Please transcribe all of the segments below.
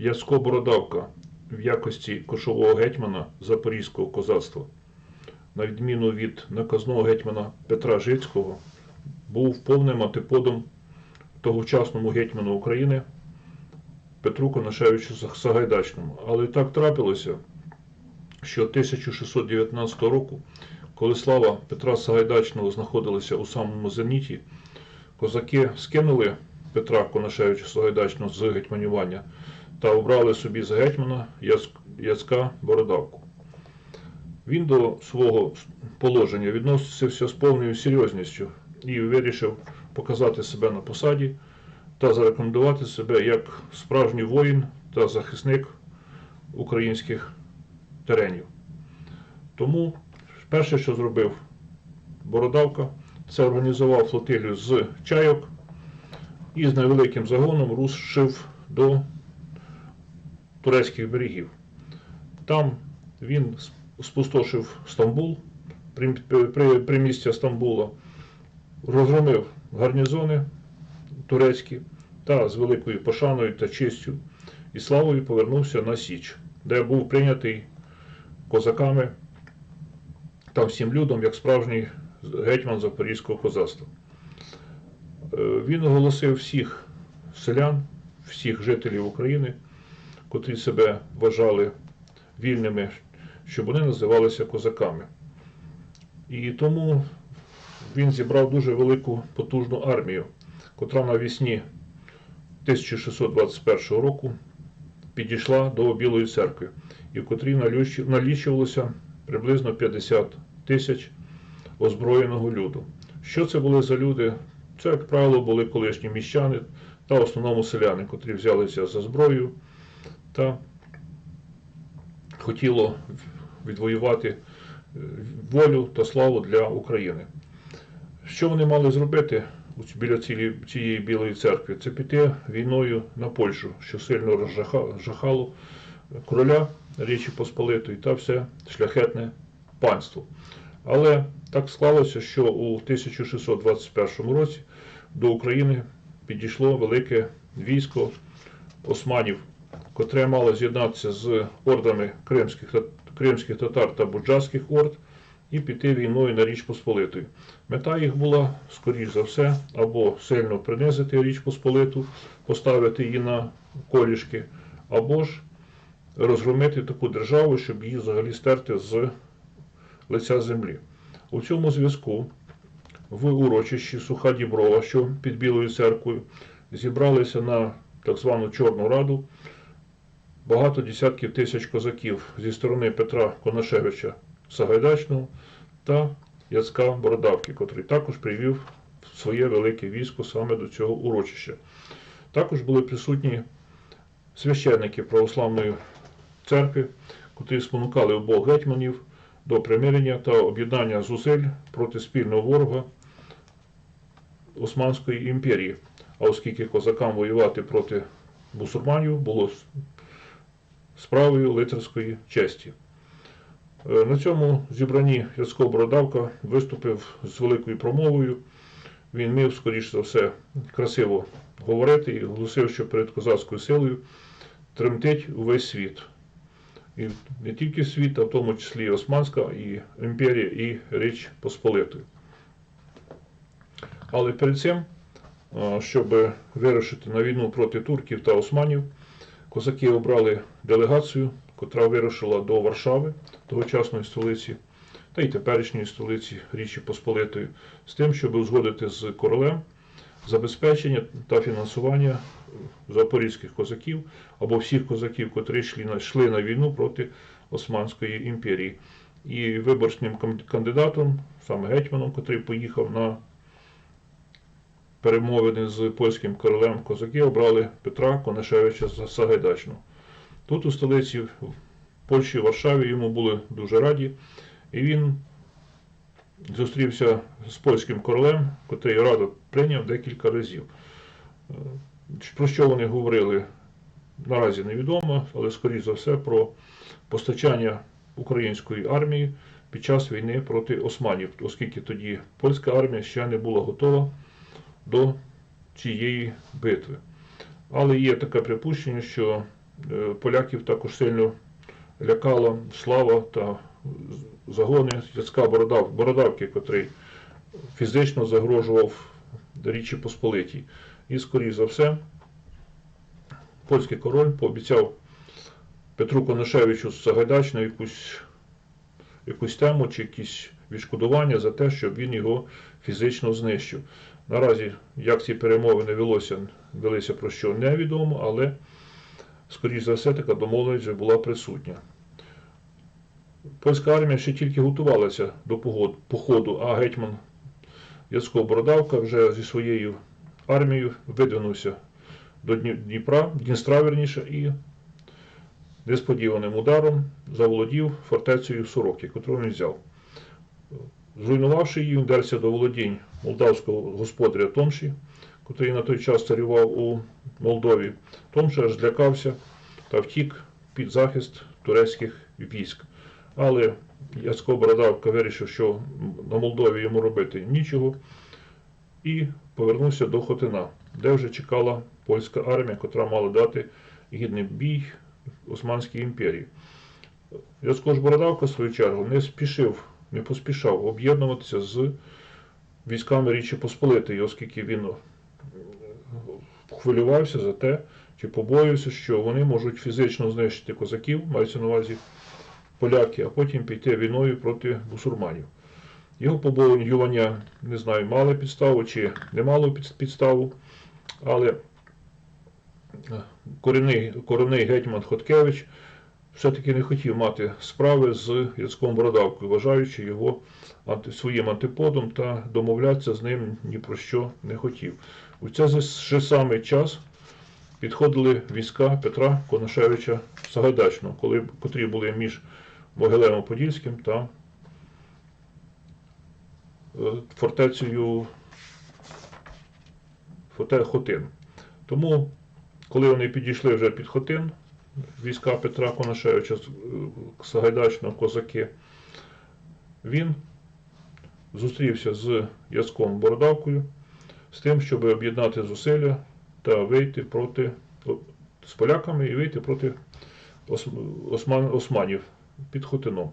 Яцко Бородавка в якості кошового гетьмана Запорізького козацтва, на відміну від наказного гетьмана Петра Жицького, був повним антиподом тогочасному гетьману України Петру Конашевичу Сагайдачному. Але так трапилося, що 1619 року, коли слава Петра Сагайдачного знаходилася у самому зеніті, козаки скинули Петра Конашевича Сагайдачного з гетьманювання та обрали собі за гетьмана Яц- Яцка Бородавку. Він до свого положення відносився з повною серйозністю і вирішив показати себе на посаді та зарекомендувати себе як справжній воїн та захисник українських теренів. Тому перше, що зробив Бородавка, це організував флотилію з чайок і з невеликим загоном рушив до турецьких берегів. Там він спустошив Стамбул, при, при, примістя Стамбула, розгромив гарнізони турецькі та з великою пошаною та честю і славою повернувся на Січ, де був прийнятий козаками та всім людом як справжній гетьман Запорізького козацтва. Е, Він оголосив всіх селян, всіх жителів України, котрі себе вважали вільними, щоб вони називалися козаками. І тому він зібрав дуже велику потужну армію, котра навесні 1621 року підійшла до Білої церкви, і в котрій налічувалося приблизно 50 тисяч озброєного люду. Що це були за люди? Це, як правило, були колишні міщани та в основному селяни, котрі взялися за зброю та хотіло відвоювати е, волю та славу для України. Що вони мали зробити біля цієї білої церкви? Це піти війною на Польщу, що сильно розжахало короля Річі Посполитої та все шляхетне панство. Але так склалося, що у 1621 році до України підійшло велике військо османів, котре мало з'єднатися з ордами кримських, кримських татар та буджацьких орд і піти війною на Річ Посполитою. Мета їх була, скоріш за все, або сильно принизити Річ Посполиту, поставити її на колішки, або ж розгромити таку державу, щоб її взагалі стерти з лиця землі. У цьому зв'язку в урочищі Суха Діброва, що під Білою церквою, зібралися на так звану Чорну Раду багато десятків тисяч козаків зі сторони Петра Конашевича Сагайдачного та Яцка Бородавки, котрий також привів своє велике військо саме до цього урочища. Також були присутні священники православної церкви, котрі спонукали обох гетьманів до примирення та об'єднання зусиль проти спільного ворога Османської імперії. А оскільки козакам воювати проти мусульманів було справою лицарської честі. Е, На цьому зібранні Яцко Бородавка виступив з великою промовою. Він міг, скоріш за все, красиво говорити і оголосив, що перед козацькою силою тремтить увесь світ. І не тільки світ, а в тому числі і Османська, і імперія, і Річ Посполитої. Але перед цим, щоб вирушити на війну проти турків та османів, козаки обрали делегацію, котра вирушила до Варшави, тогочасної столиці, та й теперішньої столиці Річі Посполитої, з тим, щоб узгодити з королем забезпечення та фінансування запорізьких козаків або всіх козаків, котрі йшли на, йшли на війну проти Османської імперії. І виборчним кандидатом, саме гетьманом, котрий поїхав на перемовини з польським королем козаки, обрали Петра Конашевича За- Сагайдачного. Тут у столиці Польщі, Варшаві йому були дуже раді, і він зустрівся з польським королем, котрий радо прийняв декілька разів. Е, Про що вони говорили, наразі невідомо, але скоріш за все про постачання української армії під час війни проти османів, оскільки тоді польська армія ще не була готова до цієї битви. Але є таке припущення, що е, поляків також сильно лякала слава та загони Яцка Бородав, Бородавки, котрий фізично загрожував Річі Посполитій. І, скоріш за все, польський король пообіцяв Петру Конашевичу з Сагайдачного якусь, якусь тему чи якісь відшкодування за те, щоб він його фізично знищив. Наразі, як ці перемовини велося, велися про що невідомо, але, скоріш за все, така домовленість вже була присутня. Польська армія ще тільки готувалася до походу, а гетьман Яцко Бородавка вже зі своєю армією видвинувся до Дніпра, Дністра верніше, і несподіваним ударом заволодів фортецею Сороки, яку він взяв. Зруйнувавши її, він вдерся до володінь молдавського господаря Томші, котрий на той час царював у Молдові. Томши аж злякався та втік під захист турецьких військ. Але Яцко Бородавка вирішив, що на Молдові йому робити нічого, і повернувся до Хотина, де вже чекала польська армія, котра мала дати гідний бій Османській імперії. Яцко ж Бородавка, в свою чергу, не спішив, не поспішав об'єднуватися з військами Річі Посполитої, оскільки він е, хвилювався за те, чи побоювався, що вони можуть фізично знищити козаків, мається на увазі поляки, а потім піти війною проти бусурманів. Його побоювання, не знаю, мали підставу чи не мало підставу, але е, корінний, корінний гетьман Хоткевич все-таки не хотів мати справи з Яцком Бородавкою, вважаючи його своїм антиподом та домовлятися з ним ні про що не хотів. У цей же самий час підходили війська Петра Конашевича Сагайдачного, коли, котрі були між Могилевом Подільським та е, фортецею Хотин. Тому, коли вони підійшли вже під Хотин, війська Петра Конашевича е, Сагайдачного козаки, він зустрівся з Яцком Бородавкою з тим, щоб об'єднати зусилля та вийти проти з поляками і вийти проти осман, османів під Хотином.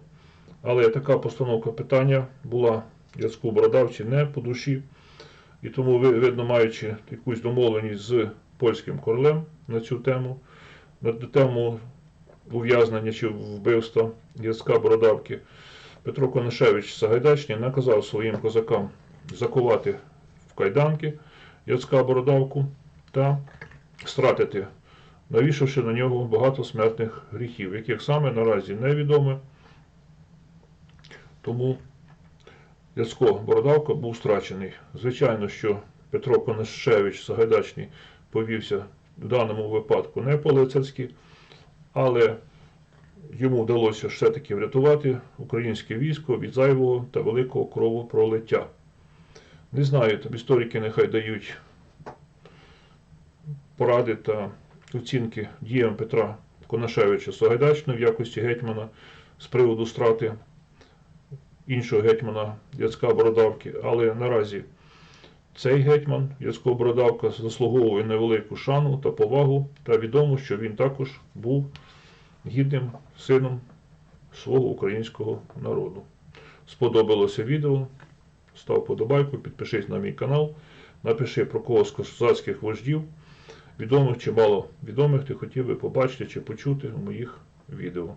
Але така постановка питання була Яцку Бородавці не по душі, і тому, видно, маючи якусь домовленість з польським королем на цю тему, на тему ув'язнення чи вбивства Яцка Бородавки, Петро Конашевич Сагайдачний наказав своїм козакам закувати в кайданки Яцка Бородавку та стратити, навішавши на нього багато смертних гріхів, яких саме наразі невідоме. Тому Яцко Бородавка був страчений. Звичайно, що Петро Конашевич Сагайдачний повівся в даному випадку не по-лицарськи, але йому вдалося все-таки врятувати українське військо від зайвого та великого кровопролиття. Не знаю, там історики нехай дають поради та оцінки діям Петра Конашевича Сагайдачного в якості гетьмана з приводу страти іншого гетьмана Яцка Бородавки, але наразі цей гетьман Яцко Бородавка заслуговує невелику шану та повагу, та відомо, що він також був гідним сином свого українського народу. Сподобалося відео, став подобайку, підпишись на мій канал, напиши про кого з козацьких вождів, відомих чи мало відомих ти хотів би побачити чи почути у моїх відео.